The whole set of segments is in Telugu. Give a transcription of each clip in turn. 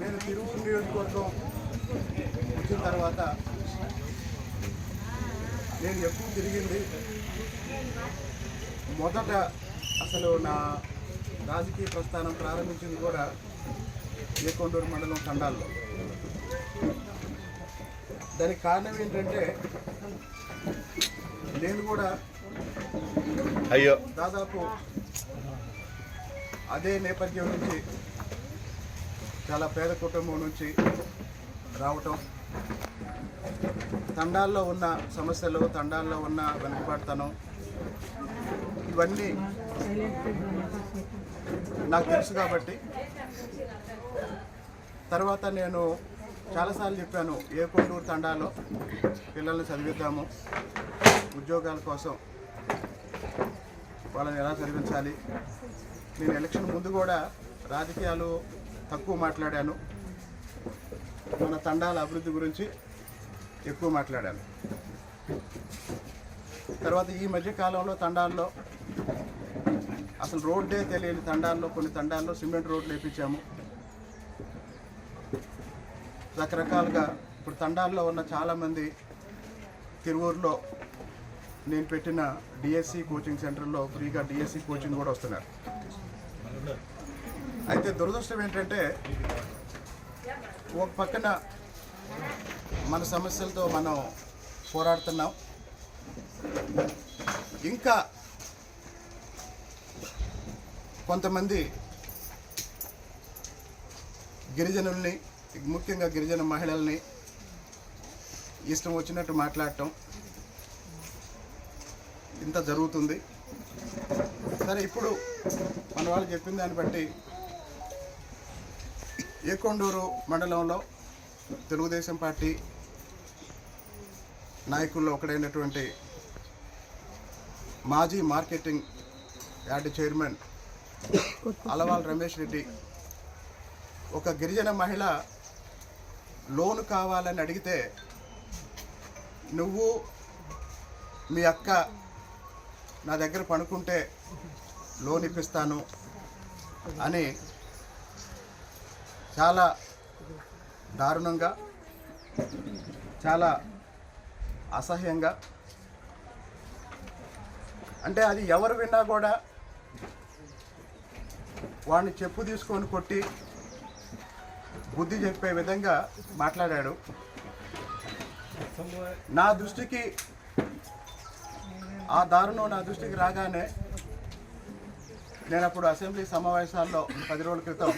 నేను తిరువురు నియోజకవర్గం వచ్చిన తర్వాత నేను ఎప్పుడు తిరిగింది? మొదట అసలు నా రాజకీయ ప్రస్థానం ప్రారంభించింది కూడా ఏకొండూరు మండలం తండాల్లో. దానికి కారణం ఏంటంటే నేను కూడా అయ్యో. దాదాపు అదే నేపథ్యం నుంచి చాలా పేద కుటుంబం నుంచి రావటం. తండాల్లో ఉన్న సమస్యలు తండాల్లో ఉన్న వెనుకబాటుతనం ఇవన్నీ నాకు తెలుసు కాబట్టి తర్వాత నేను చాలాసార్లు చెప్పాను ఏ కొండూరు తండాలో పిల్లల్ని చదివిద్దాము ఉద్యోగాల కోసం వాళ్ళని ఎలా చదివించాలి నేను ఎలక్షన్ ముందు కూడా రాజకీయాలు తక్కువ మాట్లాడాను. మన తండాల అభివృద్ధి గురించి ఎక్కువ మాట్లాడాను. తర్వాత ఈ మధ్య కాలంలో తండాల్లో అసలు రోడ్డే తెలియని తండాల్లో కొన్ని తండాల్లో సిమెంట్ రోడ్లు వేయించాము రకరకాలుగా ఇప్పుడు తండాల్లో ఉన్న చాలామంది తిరువూరులో నేను పెట్టిన డిఎస్సి కోచింగ్ సెంటర్లో ఫ్రీగా డిఎస్సి కోచింగ్ కూడా వస్తున్నారు. అయితే దురదృష్టం ఏంటంటే ఒక పక్కన మన సమస్యలతో మనం పోరాడుతున్నాం. ఇంకా కొంతమంది గిరిజనుల్ని ముఖ్యంగా గిరిజన మహిళల్ని ఇష్టం వచ్చినట్టు మాట్లాడటం. ఇంత జరుగుతుంది. సరే ఇప్పుడు మన వాళ్ళు చెప్పిన దాన్ని బట్టి ఏకొండూరు మండలంలో తెలుగుదేశం పార్టీ నాయకుల్లో ఒకడైనటువంటి మాజీ marketing yard chairman Alaval Ramesh Reddy ఒక గిరిజన మహిళ లోన్ కావాలని అడిగితే నువ్వు మీ అక్క నా దగ్గర పడుకుంటే లోన్ ఇప్పిస్తాను అని చాలా దారుణంగా చాలా అసహ్యంగా అంటే అది ఎవరు విన్నా కూడా వాడిని చెప్పు తీసుకొని కొట్టి బుద్ధి చెప్పే విధంగా మాట్లాడాడు. నా దృష్టికి ఆ దారుణం నా దృష్టికి రాగానే నేను అప్పుడు అసెంబ్లీ సమావేశాల్లో పది రోజుల క్రితం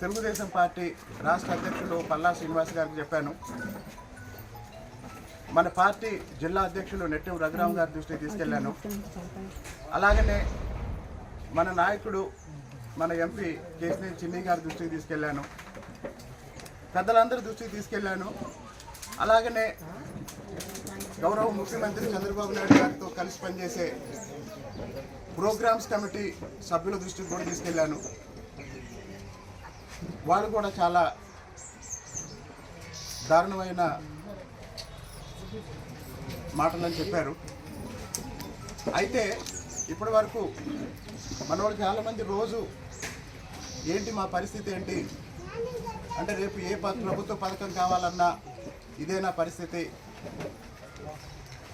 తెలుగుదేశం పార్టీ రాష్ట్ర అధ్యక్షులు పల్లా శ్రీనివాస్ గారికి చెప్పాను. మన పార్టీ జిల్లా అధ్యక్షులు నెట్టెం రఘురామ్ గారి దృష్టికి తీసుకెళ్ళాను అలాగనే మన నాయకుడు మన ఎంపీ కేసీఆర్ చిన్ని గారి దృష్టికి తీసుకెళ్ళాను పెద్దలందరి దృష్టికి తీసుకెళ్ళాను అలాగనే గౌరవ ముఖ్యమంత్రి చంద్రబాబు నాయుడు గారితో కలిసి పనిచేసే ప్రోగ్రామ్స్ కమిటీ సభ్యుల దృష్టికి కూడా తీసుకెళ్ళాను వాళ్ళు కూడా చాలా దారుణమైన మాటలని చెప్పారు. అయితే ఇప్పటి వరకు మన వాళ్ళు చాలామంది రోజు ఏంటి మా పరిస్థితి ఏంటి? అంటే రేపు ఏ ప- ప్రభుత్వ పథకం కావాలన్నా ఇదే నా పరిస్థితి?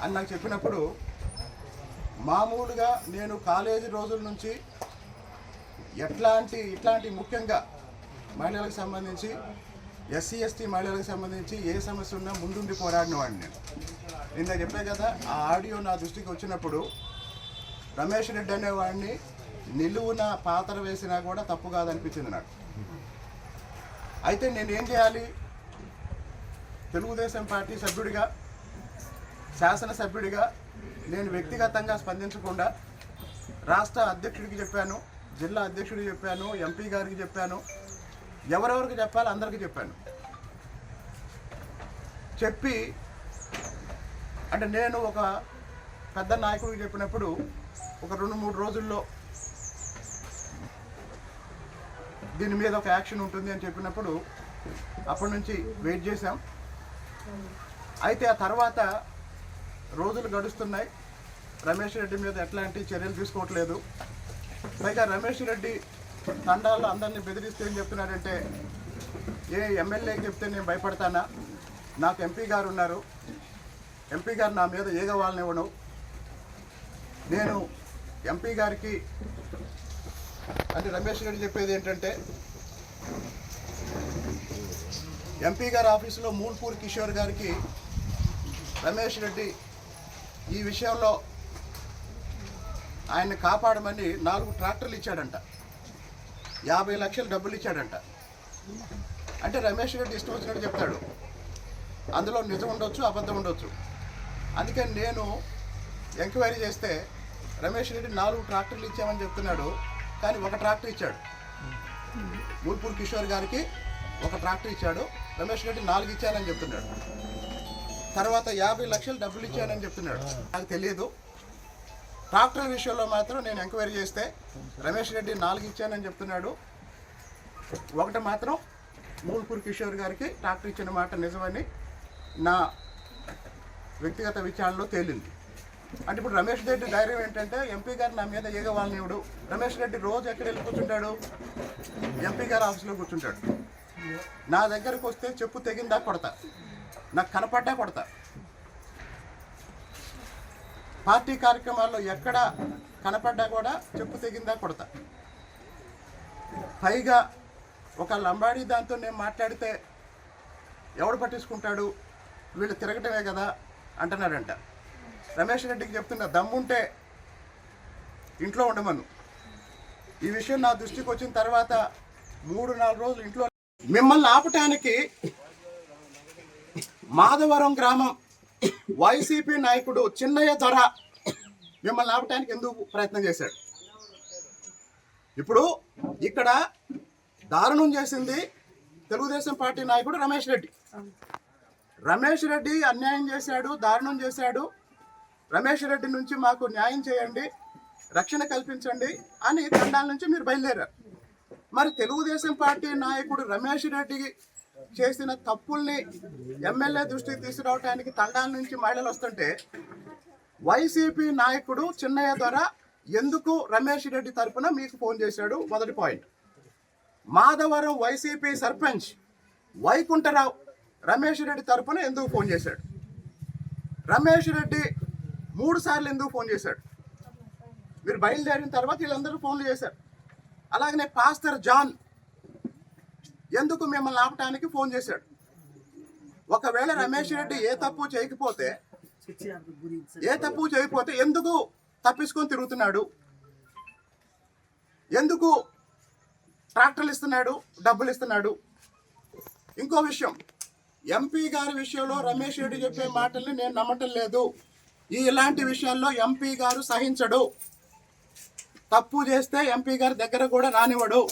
అని నాకు చెప్పినప్పుడు మామూలుగా నేను కాలేజీ రోజుల నుంచి ఎట్లాంటి ఇట్లాంటి ముఖ్యంగా మహిళలకు సంబంధించి ఎస్సీ ఎస్టీ మహిళలకు సంబంధించి ఏ సమస్య ఉన్నా ముందుండి పోరాడిన వాడిని నేను నిన్న చెప్పే కదా ఆ ఆడియో నా దృష్టికి వచ్చినప్పుడు రమేష్ రెడ్డి అనేవాడిని నిలువున పాత్ర వేసినా కూడా తప్పు కాదనిపించింది నాకు. అయితే నేను ఏం చేయాలి? తెలుగుదేశం పార్టీ సభ్యుడిగా శాసనసభ్యుడిగా నేను వ్యక్తిగతంగా స్పందించకుండా రాష్ట్ర అధ్యక్షుడికి చెప్పాను జిల్లా అధ్యక్షుడికి చెప్పాను ఎంపీ గారికి చెప్పాను. ఎవరెవరికి చెప్పాలో అందరికీ చెప్పాను. చెప్పి అంటే నేను ఒక పెద్ద నాయకుడికి చెప్పినప్పుడు ఒక రెండు మూడు రోజుల్లో దీని మీద ఒక యాక్షన్ ఉంటుంది అని చెప్పినప్పుడు అప్పటి నుంచి వెయిట్ చేశాం. అయితే ఆ తర్వాత రోజులు గడుస్తున్నాయి. రమేష్ రెడ్డి మీద ఎట్లాంటి చర్యలు తీసుకోవట్లేదు. పైగా రమేష్ రెడ్డి తండాల్లో అందరినీ బెదిరిస్తే ఏం చెప్తున్నాడంటే ఏ ఎమ్మెల్యే చెప్తే నేను భయపడతానా? నాకు ఎంపీ గారు ఉన్నారు. ఎంపీ గారు నా మీద ఏగ నేను ఎంపీ గారికి అంటే రమేష్ రెడ్డి చెప్పేది ఏంటంటే ఎంపీ గారి ఆఫీసులో మూల్పూర్ కిషోర్ గారికి రమేష్ రెడ్డి ఈ విషయంలో ఆయన్ని కాపాడమని నాలుగు ట్రాక్టర్లు ఇచ్చాడంట. యాభై లక్షలు డబ్బులు ఇచ్చాడంట. అంటే రమేష్ రెడ్డి ఇష్టం వచ్చినట్టు చెప్తాడు. అందులో నిజం ఉండొచ్చు అబద్ధం ఉండొచ్చు. అందుకని నేను ఎంక్వైరీ చేస్తే రమేష్ రెడ్డి నాలుగు ట్రాక్టర్లు ఇచ్చామని చెప్తున్నాడు. కానీ ఒక ట్రాక్టర్ ఇచ్చాడు. మూల్పూర్ కిషోర్ గారికి ఒక ట్రాక్టర్ ఇచ్చాడు. రమేష్ రెడ్డి నాలుగు ఇచ్చానని చెప్తున్నాడు. తర్వాత యాభై లక్షలు డబ్బులు ఇచ్చానని చెప్తున్నాడు. నాకు తెలియదు ట్రాక్టర్ విషయంలో మాత్రం నేను ఎంక్వైరీ చేస్తే రమేష్ రెడ్డి నాలుగు ఇచ్చానని చెప్తున్నాడు. ఒకటి మాత్రం మూల్పూర్ కిషోర్ గారికి ట్రాక్టర్ ఇచ్చిన మాట నిజమని నా వ్యక్తిగత విచారణలో తేలింది. అంటే ఇప్పుడు రమేష్ రెడ్డి ధైర్యం ఏంటంటే ఎంపీ గారు నా మీద ఏగవాలనివుడు. రమేష్ రెడ్డి రోజు ఎక్కడ వెళ్ళి కూర్చుంటాడు? ఎంపీ గారు ఆఫీస్లో కూర్చుంటాడు. నా దగ్గరకు వస్తే చెప్పు తెగిందా కొడతా? నాకు కనపడ్డా కొడతా. పార్టీ కార్యక్రమాల్లో ఎక్కడ కనపడ్డా కూడా చెప్పు తెగిందా కొడతా. పైగా ఒక లంబాడీ దాంతో నేను మాట్లాడితే ఎవడు పట్టించుకుంటాడు? వీళ్ళు తిరగటమే కదా అంటున్నాడంట. రమేష్ రెడ్డికి చెప్తున్నా దమ్ముంటే ఇంట్లో ఉండమను. ఈ విషయం నా దృష్టికి వచ్చిన తర్వాత మూడు నాలుగు రోజులు ఇంట్లో మిమ్మల్ని ఆపటానికి మాధవరం గ్రామం. వైసీపీ నాయకుడు చిన్నయ్య ధర మిమ్మల్ని ఆపటానికి ఎందుకు ప్రయత్నం చేశాడు? ఇప్పుడు ఇక్కడ దారుణం చేసింది తెలుగుదేశం పార్టీ నాయకుడు రమేష్ రెడ్డి. రమేష్ రెడ్డి అన్యాయం చేశాడు దారుణం చేశాడు. రమేష్ రెడ్డి నుంచి మాకు న్యాయం చేయండి రక్షణ కల్పించండి అని తండాల నుంచి మీరు బయలుదేరారు. మరి తెలుగుదేశం పార్టీ నాయకుడు రమేష్ రెడ్డి చేసిన తప్పుల్ని ఎమ్మెల్యే దృష్టికి తీసుకురావడానికి తండాల నుంచి మహిళలు వస్తుంటే వైసీపీ నాయకుడు చిన్నయ్య ద్వారా ఎందుకు రమేష్ రెడ్డి తరపున మీకు ఫోన్ చేశాడు? మొదటి పాయింట్. మాధవరం వైసీపీ సర్పంచ్ వైకుంఠరావు రమేష్ రెడ్డి తరఫున ఎందుకు ఫోన్ చేశాడు? రమేష్ రెడ్డి మూడు సార్లు ఎందుకు ఫోన్ చేశాడు? మీరు బయలుదేరిన తర్వాత వీళ్ళందరూ ఫోన్లు చేశారు. అలాగనే పాస్టర్ జాన్ ఎందుకు మిమ్మల్ని ఆపటానికి ఫోన్ చేశాడు? ఒకవేళ రమేష్ రెడ్డి ఏ తప్పు చేయకపోతే ఏ తప్పు చేయకపోతే ఎందుకు తప్పించుకొని తిరుగుతున్నాడు? ఎందుకు ట్రాక్టర్లు ఇస్తున్నాడు డబ్బులు ఇస్తున్నాడు? ఇంకో విషయం ఎంపీ గారి విషయంలో రమేష్ రెడ్డి చెప్పే మాటల్ని నేను నమ్మటం లేదు. ఈ ఇలాంటి విషయాల్లో ఎంపీ గారు సహించడు. తప్పు చేస్తే ఎంపీ గారి దగ్గర కూడా రానివ్వడు.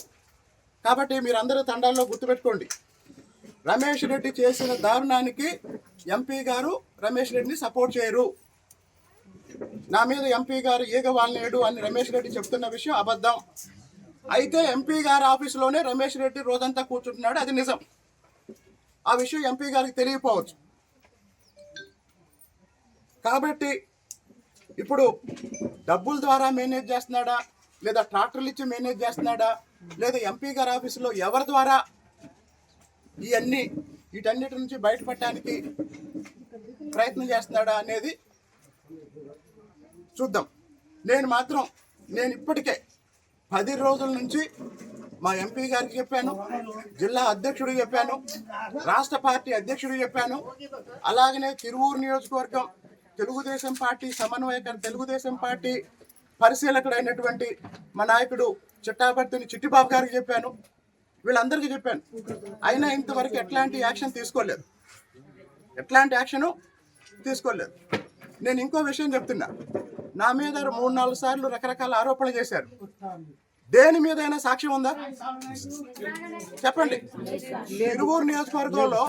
కాబట్టి మీరందరూ తండాల్లో గుర్తుపెట్టుకోండి. రమేష్ రెడ్డి చేసిన దారుణానికి ఎంపీ గారు రమేష్ రెడ్డిని సపోర్ట్ చేయరు. నా మీద ఎంపీ గారు ఈగ వాళ్ళనేడు అని రమేష్ రెడ్డి చెప్తున్న విషయం అబద్ధం. అయితే ఎంపీ గారి ఆఫీసులోనే రమేష్ రెడ్డి రోజంతా కూర్చుంటున్నాడు అది నిజం. ఆ విషయం ఎంపీ గారికి తెలియపోవచ్చు కాబట్టి ఇప్పుడు డబ్బుల ద్వారా మేనేజ్ చేస్తున్నాడా? లేదా ట్రాక్టర్లు ఇచ్చి మేనేజ్ చేస్తున్నాడా? లేదా ఎంపీ గారి ఆఫీసులో ఎవరి ద్వారా ఇవన్నీ వీటన్నిటి నుంచి బయటపడటానికి ప్రయత్నం చేస్తున్నాడా అనేది చూద్దాం. నేను మాత్రం నేను ఇప్పటికే పది రోజుల నుంచి మా ఎంపీ గారికి చెప్పాను జిల్లా అధ్యక్షుడికి చెప్పాను రాష్ట్ర పార్టీ అధ్యక్షుడికి చెప్పాను. అలాగనే తిరువూరు నియోజకవర్గం తెలుగుదేశం పార్టీ సమన్వయకర్ తెలుగుదేశం పార్టీ పరిశీలకుడైనటువంటి మా నాయకుడు చిట్టాపర్తిని చిట్టిబాబు గారికి చెప్పాను. వీళ్ళందరికీ చెప్పాను. అయినా ఇంతవరకు ఎట్లాంటి యాక్షన్ తీసుకోలేదు. ఎట్లాంటి యాక్షను తీసుకోలేదు. నేను ఇంకో విషయం చెప్తున్నా. నా మీద మూడు నాలుగు సార్లు రకరకాల ఆరోపణలు చేశారు. దేని మీదైనా సాక్ష్యం ఉందా? చెప్పండి. ఇరువురు నియోజకవర్గంలో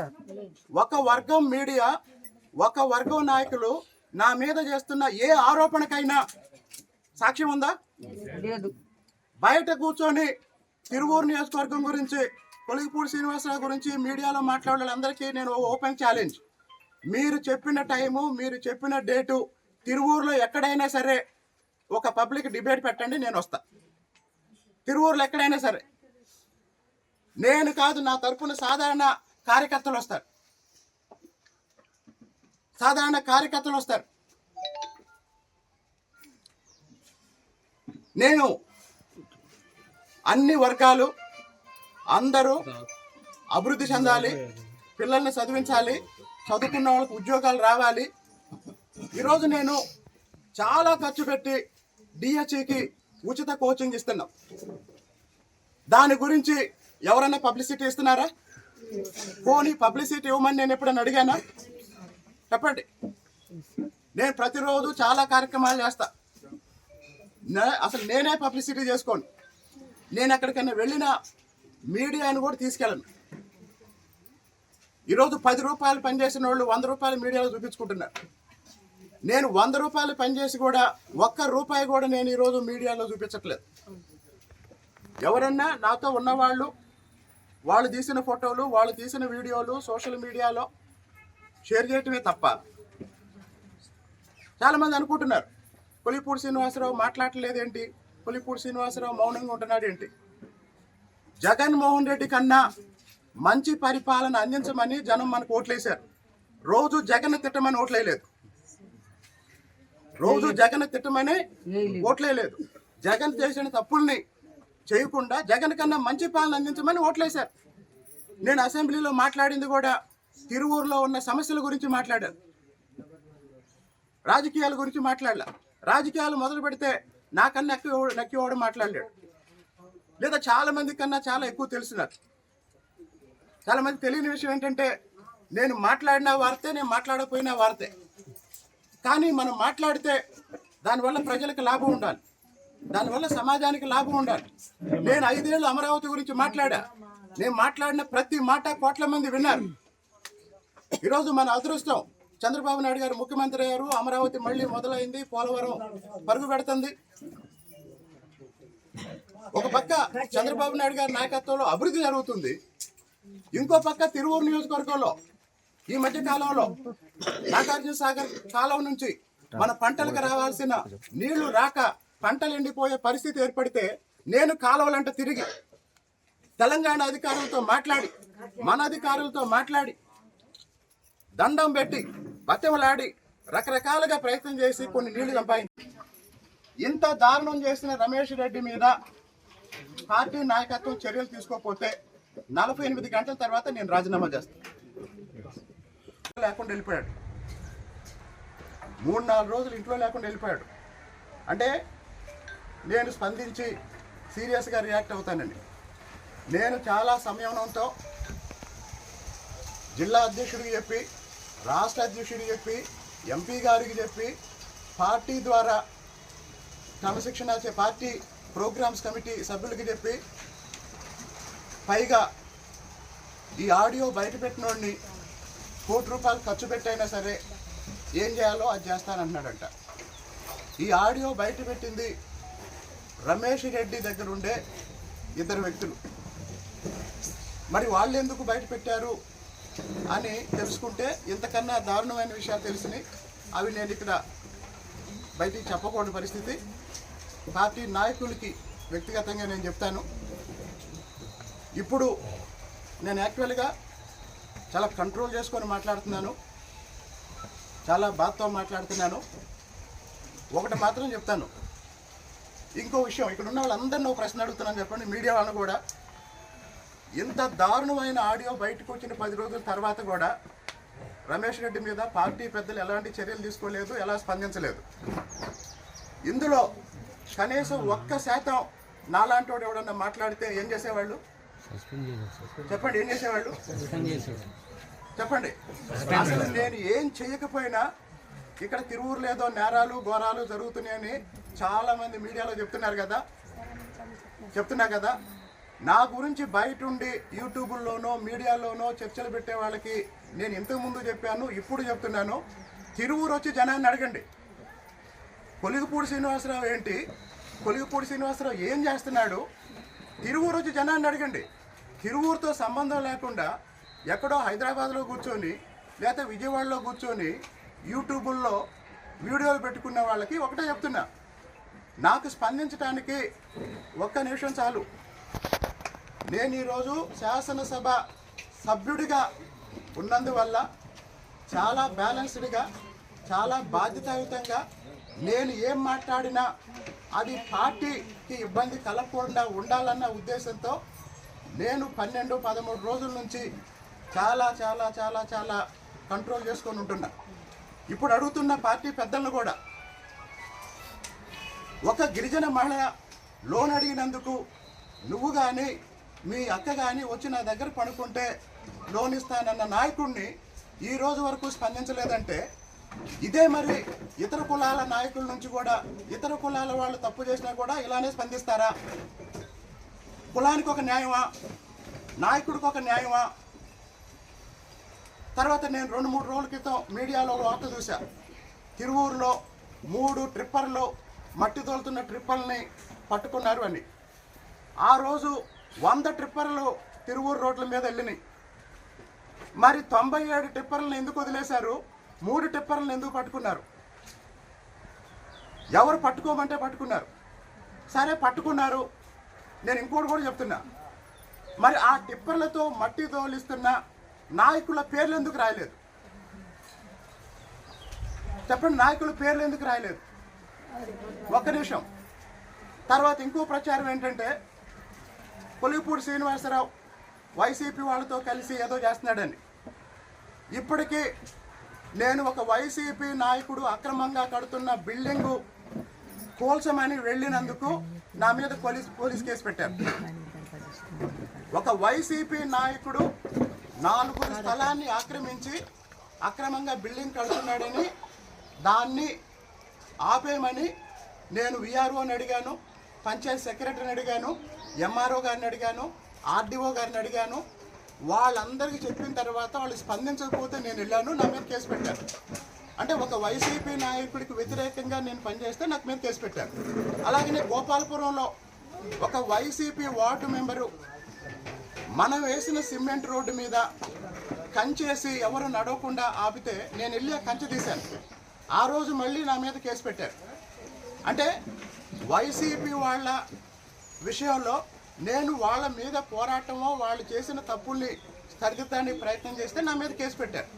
ఒక వర్గం మీడియా ఒక వర్గం నాయకులు నా మీద చేస్తున్న ఏ ఆరోపణకైనా సాక్ష్యం ఉందా? లేదు. బయట కూర్చొని తిరువూరు నియోజకవర్గం గురించి కొలిగిపూడి శ్రీనివాసరావు గురించి మీడియాలో మాట్లాడే వాళ్ళందరికీ నేను ఓపెన్ ఛాలెంజ్. మీరు చెప్పిన టైము మీరు చెప్పిన డేటు తిరువూరులో ఎక్కడైనా సరే ఒక పబ్లిక్ డిబేట్ పెట్టండి నేను వస్తా. తిరువూరులో ఎక్కడైనా సరే. నేను కాదు నా తరపున సాధారణ కార్యకర్తలు వస్తారు. సాధారణ కార్యకర్తలు వస్తారు. నేను అన్ని వర్గాలు అందరూ అభివృద్ధి చెందాలి పిల్లల్ని చదివించాలి చదువుకున్న వాళ్ళకి ఉద్యోగాలు రావాలి. ఈరోజు నేను చాలా ఖర్చు పెట్టి డిహెచ్ఈకి ఉచిత కోచింగ్ ఇస్తున్నాం. దాని గురించి ఎవరైనా పబ్లిసిటీ ఇస్తున్నారా? పోనీ పబ్లిసిటీ ఇవ్వమని నేను ఎప్పుడైనా అడిగానా? చెప్పండి. నేను ప్రతిరోజు చాలా కార్యక్రమాలు చేస్తాను అసలు నేనే పబ్లిసిటీ చేసుకోను. నేను ఎక్కడికైనా వెళ్ళిన మీడియాను కూడా తీసుకెళ్ళను. ఈరోజు పది రూపాయలు పనిచేసిన వాళ్ళు వంద రూపాయలు మీడియాలో చూపించుకుంటున్నారు. నేను వంద రూపాయలు పనిచేసి కూడా ఒక్క రూపాయి కూడా నేను ఈరోజు మీడియాలో చూపించట్లేదు. ఎవరన్నా నాతో ఉన్నవాళ్ళు వాళ్ళు తీసిన ఫోటోలు వాళ్ళు తీసిన వీడియోలు సోషల్ మీడియాలో షేర్ చేయటమే తప్ప చాలామంది అనుకుంటున్నారు. పులిపూడి శ్రీనివాసరావు మాట్లాడలేదేంటి? పులిపూడి శ్రీనివాసరావు మౌనంగా ఉంటున్నాడు ఏంటి జగన్మోహన్ రెడ్డి కన్నా మంచి పరిపాలన అందించమని జనం మనకు ఓట్లేశారు. రోజు జగన్ తిట్టమని ఓట్లేయలేదు. రోజు జగన్ తిట్టమని ఓట్లేయలేదు. జగన్ చేసిన తప్పుల్ని చేయకుండా జగన్ కన్నా మంచి పాలన అందించమని ఓట్లేశారు. నేను అసెంబ్లీలో మాట్లాడింది కూడా తిరువూరులో ఉన్న సమస్యల గురించి మాట్లాడాను. రాజకీయాల గురించి మాట్లాడలా. రాజకీయాలు మొదలు పెడితే నాకన్నా ఎక్కువ నక్కివాడు మాట్లాడాడు లేదా చాలా మంది కన్నా చాలా ఎక్కువ తెలుసు నాకు చాలా మంది తెలియని విషయం ఏంటంటే నేను మాట్లాడిన వార్తే నేను మాట్లాడకపోయినా వార్తే. కానీ మనం మాట్లాడితే దానివల్ల ప్రజలకు లాభం ఉండాలి. దానివల్ల సమాజానికి లాభం ఉండాలి. నేను ఐదేళ్ళు అమరావతి గురించి మాట్లాడా. నేను మాట్లాడిన ప్రతి మాట కోట్ల మంది విన్నారు. ఈరోజు మన అదృష్టం చంద్రబాబు నాయుడు గారు ముఖ్యమంత్రి అయ్యారు. అమరావతి మళ్ళీ మొదలైంది. పోలవరం పరుగు పెడుతుంది. ఒక పక్క చంద్రబాబు నాయుడు గారి నాయకత్వంలో అభివృద్ధి జరుగుతుంది. ఇంకో పక్క తిరువూరు నియోజకవర్గంలో ఈ మధ్య కాలంలో నాగార్జున సాగర్ కాలం నుంచి మన పంటలకు రావాల్సిన నీళ్ళు రాక పంటలు ఎండిపోయే పరిస్థితి ఏర్పడితే నేను కాలువలంట తిరిగి తెలంగాణ అధికారులతో మాట్లాడి మన అధికారులతో మాట్లాడి దండం పెట్టి బతిమలాడి రకరకాలుగా ప్రయత్నం చేసి కొన్ని నీళ్ళు సంపాదించి ఇంత దారుణం చేసిన రమేష్ రెడ్డి మీద పార్టీ నాయకత్వం చర్యలు తీసుకోకపోతే నలభై ఎనిమిది గంటల తర్వాత నేను రాజీనామా చేస్తాను లేకుండా వెళ్ళిపోయాడు. మూడు నాలుగు రోజులు ఇంట్లో లేకుండా వెళ్ళిపోయాడు. అంటే నేను స్పందించి సీరియస్గా రియాక్ట్ అవుతానండి నేను చాలా సంయమనంతో జిల్లా అధ్యక్షుడికి చెప్పి రాష్ట్ర అధ్యక్షుడికి చెప్పి ఎంపీ గారికి చెప్పి పార్టీ ద్వారా క్రమశిక్షణ పార్టీ ప్రోగ్రామ్స్ కమిటీ సభ్యులకి చెప్పి పైగా ఈ ఆడియో బయట పెట్టినోడిని కోటి రూపాయలు ఖర్చు పెట్టైనా సరే ఏం చేయాలో అది చేస్తానంటున్నాడంట. ఈ ఆడియో బయట పెట్టింది రమేష్ రెడ్డి దగ్గర ఉండే ఇద్దరు వ్యక్తులు. మరి వాళ్ళు ఎందుకు బయట పెట్టారు? అని తెలుసుకుంటే ఇంతకన్నా దారుణమైన విషయాలు తెలిసినాయి అవి నేను ఇక్కడ బయటికి చెప్పకూడని పరిస్థితి. పార్టీ నాయకులకి వ్యక్తిగతంగా నేను చెప్తాను. ఇప్పుడు నేను యాక్చువల్గా చాలా కంట్రోల్ చేసుకొని మాట్లాడుతున్నాను. చాలా బాధతో మాట్లాడుతున్నాను. ఒకటి మాత్రం చెప్తాను. ఇంకో విషయం ఇక్కడ ఉన్న వాళ్ళందరినీ ఒక ప్రశ్న అడుగుతున్నాను చెప్పండి మీడియా వాళ్ళని కూడా. ఇంత దారుణమైన ఆడియో బయటకు వచ్చిన పది రోజుల తర్వాత కూడా రమేష్ రెడ్డి మీద పార్టీ పెద్దలు ఎలాంటి చర్యలు తీసుకోలేదు ఎలా స్పందించలేదు. ఇందులో కనీసం ఒక్క శాతం నాలాంటి వాడు ఎవడన్నా మాట్లాడితే ఏం చేసేవాళ్ళు? చెప్పండి ఏం చేసేవాళ్ళు? చెప్పండి. అసలు నేను ఏం చేయకపోయినా ఇక్కడ తిరువురు లేదో నేరాలు ఘోరాలు జరుగుతున్నాయని చాలా మంది మీడియాలో చెప్తున్నారు కదా. చెప్తున్నా కదా. నా గురించి బయట ఉండి యూట్యూబ్లోనో మీడియాలోనో చర్చలు పెట్టే వాళ్ళకి నేను ఇంతకుముందు చెప్పాను ఇప్పుడు చెప్తున్నాను. తిరువురు వచ్చి జనాన్ని అడగండి. కొలిగిపూడి శ్రీనివాసరావు ఏంటి? కొలిగిపూడి శ్రీనివాసరావు ఏం చేస్తున్నాడు? తిరువూరు వచ్చి జనాన్ని అడగండి. తిరువూరుతో సంబంధం లేకుండా ఎక్కడో హైదరాబాద్లో కూర్చొని లేకపోతే విజయవాడలో కూర్చొని యూట్యూబుల్లో వీడియోలు పెట్టుకున్న వాళ్ళకి ఒకటే చెప్తున్నా. నాకు స్పందించడానికి ఒక్క నిమిషం చాలు. నేను ఈరోజు శాసనసభ సభ్యుడిగా ఉన్నందువల్ల చాలా బ్యాలెన్స్డ్గా చాలా బాధ్యతాయుతంగా నేను ఏం మాట్లాడినా అది పార్టీకి ఇబ్బంది కలగకుండా ఉండాలన్న ఉద్దేశంతో నేను పన్నెండు పదమూడు రోజుల నుంచి చాలా చాలా చాలా చాలా కంట్రోల్ చేసుకొని ఉంటున్నా. ఇప్పుడు అడుగుతున్న పార్టీ పెద్దలను కూడా ఒక గిరిజన మహిళ లోన్ అడిగినందుకు నువ్వు కానీ మీ అక్క కానీ వచ్చి నా దగ్గర పడుకుంటే లోన్ ఇస్తానన్న నాయకుడిని ఈ రోజు వరకు స్పందించలేదంటే ఇదే మరి ఇతర కులాల నాయకుల నుంచి కూడా ఇతర కులాల వాళ్ళు తప్పు చేసినా కూడా ఇలానే స్పందిస్తారా? కులానికి ఒక న్యాయమా? నాయకుడికి ఒక న్యాయమా? తర్వాత నేను రెండు మూడు రోజుల క్రితం మీడియాలో వార్త చూశా. తిరువూరులో మూడు ట్రిప్పర్లు మట్టి తోలుతున్న ట్రిప్పర్ని పట్టుకున్నారు అని. ఆ రోజు వంద ట్రిప్పర్లు తిరువూరు రోడ్ల మీద వెళ్ళినాయి. మరి తొంభై ఏడు టిప్పర్లను ఎందుకు వదిలేశారు? మూడు టిప్పర్లను ఎందుకు పట్టుకున్నారు? ఎవరు పట్టుకోమంటే పట్టుకున్నారు. సరే పట్టుకున్నారు. నేను ఇంకోటి కూడా చెప్తున్నా. మరి ఆ టిప్పర్లతో మట్టి తోలిస్తున్న నాయకుల పేర్లు ఎందుకు రాయలేదు? చెప్పండి నాయకుల పేర్లు ఎందుకు రాయలేదు? ఒక్క నిమిషం. తర్వాత ఇంకో ప్రచారం ఏంటంటే పులిపూడి శ్రీనివాసరావు వైసీపీ వాళ్ళతో కలిసి ఏదో చేస్తున్నాడని ఇప్పటికీ నేను ఒక వైసీపీ నాయకుడు అక్రమంగా కడుతున్న బిల్డింగు కోల్చమని వెళ్ళినందుకు నా మీద పోలీస్ పోలీస్ కేసు పెట్టారు. ఒక వైసీపీ నాయకుడు నాలుగు స్థలాన్ని ఆక్రమించి అక్రమంగా బిల్డింగ్ కడుతున్నాడని దాన్ని ఆపేయమని నేను విఆర్ఓని అడిగాను పంచాయత్ సెక్రటరీని అడిగాను ఎంఆర్ఓ గారిని అడిగాను ఆర్డీఓ గారిని అడిగాను. వాళ్ళందరికీ చెప్పిన తర్వాత వాళ్ళు స్పందించకపోతే నేను వెళ్ళాను నా మీద కేసు పెట్టాను. అంటే ఒక వైసీపీ నాయకుడికి వ్యతిరేకంగా నేను పనిచేస్తే నాకు మీద కేసు పెట్టాను. అలాగనే గోపాలపురంలో ఒక వైసీపీ వార్డు మెంబరు మనం వేసిన సిమెంట్ రోడ్డు మీద కంచేసి ఎవరు నడవకుండా ఆపితే నేను వెళ్ళి ఆ కంచె తీశాను. ఆ రోజు మళ్ళీ నా మీద కేసు పెట్టారు. అంటే వైసీపీ వాళ్ళ విషయంలో నేను వాళ్ళ మీద పోరాటమో వాళ్ళు చేసిన తప్పుల్ని సరిదిద్దడానికి ప్రయత్నం చేస్తే నా మీద కేసు పెట్టారు.